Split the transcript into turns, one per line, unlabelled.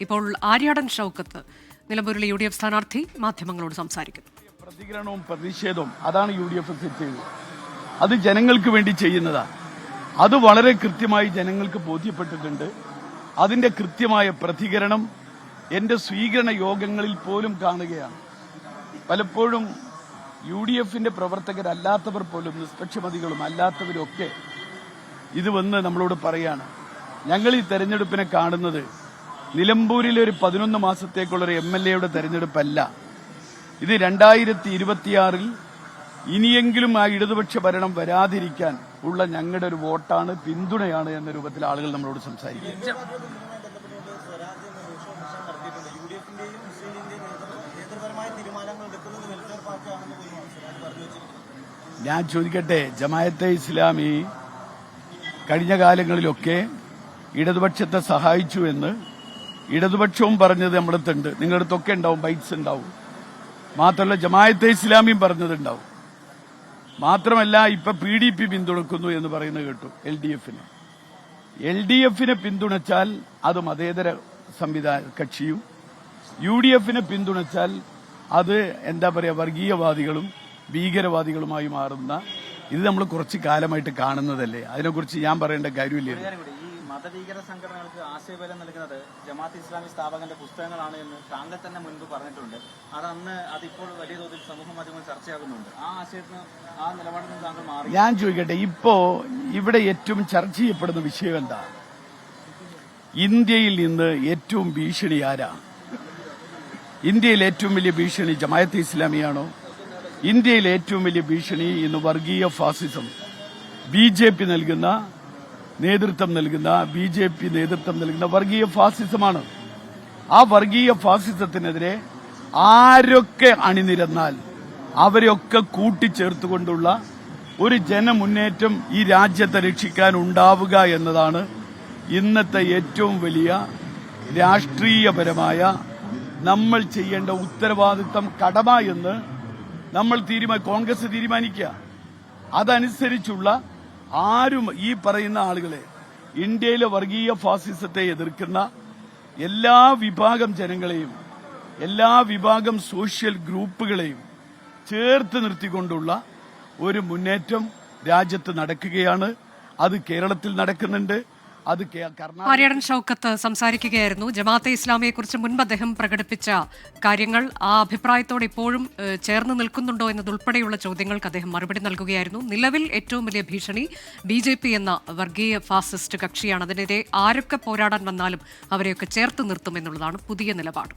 ഇപ്പോൾ ആര്യാടൻ ഷൗക്കത്ത് നിലമ്പൂരിലെ U D F സ്ഥാനാർത്ഥി മാധ്യമങ്ങളോട് സംസാരിക്കുന്നു.
പ്രതികരണവും പ്രതിഷേധവും അതാണ് യു ഡി എഫ് ചെയ്തത്. അത് ജനങ്ങൾക്ക് വേണ്ടി ചെയ്യുന്നതാണ്. അത് വളരെ കൃത്യമായി ജനങ്ങൾക്ക് ബോധ്യപ്പെട്ടിട്ടുണ്ട്. അതിന്റെ കൃത്യമായ പ്രതികരണം എന്റെ സ്വീകരണ യോഗങ്ങളിൽ പോലും കാണുകയാണ്. പലപ്പോഴും യു ഡി എഫിന്റെ പ്രവർത്തകരല്ലാത്തവർ പോലും നിഷ്പക്ഷമതികളും അല്ലാത്തവരൊക്കെ ഇത് വന്ന് നമ്മളോട് പറയാണ്. ഞങ്ങൾ ഈ തെരഞ്ഞെടുപ്പിനെ കാണുന്നത് നിലമ്പൂരിലെ ഒരു പതിനൊന്ന് മാസത്തേക്കുള്ളൊരു എം എൽ എയുടെ തെരഞ്ഞെടുപ്പല്ല. ഇത് രണ്ടായിരത്തി ഇരുപത്തിയാറിൽ ഇനിയെങ്കിലും ആ ഇടതുപക്ഷ ഭരണം വരാതിരിക്കാൻ ഉള്ള ഞങ്ങളുടെ ഒരു വോട്ടാണ് പിന്തുണയാണ് എന്ന രൂപത്തിൽ ആളുകൾ നമ്മളോട് സംസാരിക്കും. ഞാൻ ചോദിക്കട്ടെ ജമായത്തെ ഇസ്ലാമി കഴിഞ്ഞ കാലങ്ങളിലൊക്കെ ഇടതുപക്ഷത്തെ സഹായിച്ചു എന്ന് ഇടതുപക്ഷവും പറഞ്ഞത് നമ്മളടുത്തുണ്ട്. നിങ്ങളുടെ അടുത്തൊക്കെ ഉണ്ടാവും ബൈറ്റ്സ് ഉണ്ടാവും. മാത്രമല്ല ജമായത്തെ ഇസ്ലാമിയും പറഞ്ഞതുണ്ടാവും. മാത്രമല്ല ഇപ്പൊ പി ഡി പി പിന്തുണക്കുന്നു എന്ന് പറയുന്നത് കേട്ടു എൽ ഡി എഫിനെ. എൽ ഡി എഫിനെ പിന്തുണച്ചാൽ അത് മതേതര സംവിധാന കക്ഷിയും യു ഡി എഫിനെ പിന്തുണച്ചാൽ അത് എന്താ പറയുക വർഗീയവാദികളും ഭീകരവാദികളുമായി മാറുന്ന ഇത് നമ്മൾ കുറച്ച് കാലമായിട്ട് കാണുന്നതല്ലേ? അതിനെക്കുറിച്ച് ഞാൻ പറയേണ്ട കാര്യമില്ല
കൂടി ഈ മതഭീകര സംഘടനകൾക്ക് ആശയബലം നൽകുന്നത് ജമാഅത്ത് ഇസ്ലാമി സ്ഥാപകന്റെ പുസ്തകങ്ങളാണ് എന്ന് താങ്കൾ തന്നെ മുൻപ് പറഞ്ഞിട്ടുണ്ട്. അത് അന്ന് അതിപ്പോൾ വലിയ തോതിൽ സമൂഹ മാധ്യമങ്ങൾ ചർച്ചയാകുന്നുണ്ട്. ആ ആശയത്തിന് ആ നിലപാടിൽ നിന്ന് താങ്കൾ മാറി.
ഞാൻ ചോദിക്കട്ടെ ഇപ്പോ ഇവിടെ ഏറ്റവും ചർച്ച ചെയ്യപ്പെടുന്ന വിഷയം എന്താ? ഇന്ത്യയിൽ നിന്ന് ഏറ്റവും ഭീഷണി ആരാ? ഇന്ത്യയിൽ ഏറ്റവും വലിയ ഭീഷണി ജമായത്ത് ഇസ്ലാമിയാണോ? ഇന്ത്യയിൽ ഏറ്റവും വലിയ ഭീഷണി ഇന്ന് വർഗീയ ഫാസിസം. ബി ജെ പി നൽകുന്ന നേതൃത്വം നൽകുന്ന ബി ജെ പി നേതൃത്വം നൽകുന്ന വർഗീയ ഫാസിസമാണ്. ആ വർഗീയ ഫാസിസത്തിനെതിരെ ആരൊക്കെ അണിനിരന്നാൽ അവരെയൊക്കെ കൂട്ടിച്ചേർത്തുകൊണ്ടുള്ള ഒരു ജനമുന്നേറ്റം ഈ രാജ്യത്തെ രക്ഷിക്കാൻ ഉണ്ടാവുക എന്നതാണ് ഇന്നത്തെ ഏറ്റവും വലിയ രാഷ്ട്രീയപരമായ നമ്മൾ ചെയ്യേണ്ട ഉത്തരവാദിത്തം കടമ എന്ന് നമ്മൾ തീരുമാ കോൺഗ്രസ് തീരുമാനിക്കുക. അതനുസരിച്ചുള്ള ആരും ഈ പറയുന്ന ആളുകളെ ഇന്ത്യയിലെ വർഗീയ ഫാസിസത്തെ എതിർക്കുന്ന എല്ലാ വിഭാഗം ജനങ്ങളെയും എല്ലാ വിഭാഗം സോഷ്യൽ ഗ്രൂപ്പുകളെയും ചേർത്ത് നിർത്തിക്കൊണ്ടുള്ള ഒരു മുന്നേറ്റം രാജ്യത്ത് നടക്കുകയാണ്. അത് കേരളത്തിൽ നടക്കുന്നുണ്ട്. അത്
ആര്യാടൻ ഷൗക്കത്ത് സംസാരിക്കുകയായിരുന്നു. ജമാഅത്തെ ഇസ്ലാമിയെ കുറിച്ച് മുൻപ് അദ്ദേഹം പ്രകടിപ്പിച്ച കാര്യങ്ങൾ ആ അഭിപ്രായത്തോട് ഇപ്പോഴും ചേർന്ന് നിൽക്കുന്നുണ്ടോ എന്നതുൾപ്പെടെയുള്ള ചോദ്യങ്ങൾക്ക് അദ്ദേഹം മറുപടി നൽകുകയായിരുന്നു. നിലവിൽ ഏറ്റവും വലിയ ഭീഷണി ബി ജെ പി എന്ന വർഗീയ ഫാസിസ്റ്റ് കക്ഷിയാണ്. അതിനെതിരെ ആരൊക്കെ പോരാടാൻ വന്നാലും അവരെയൊക്കെ ചേർത്ത് നിർത്തുമെന്നുള്ളതാണ് പുതിയ നിലപാട്.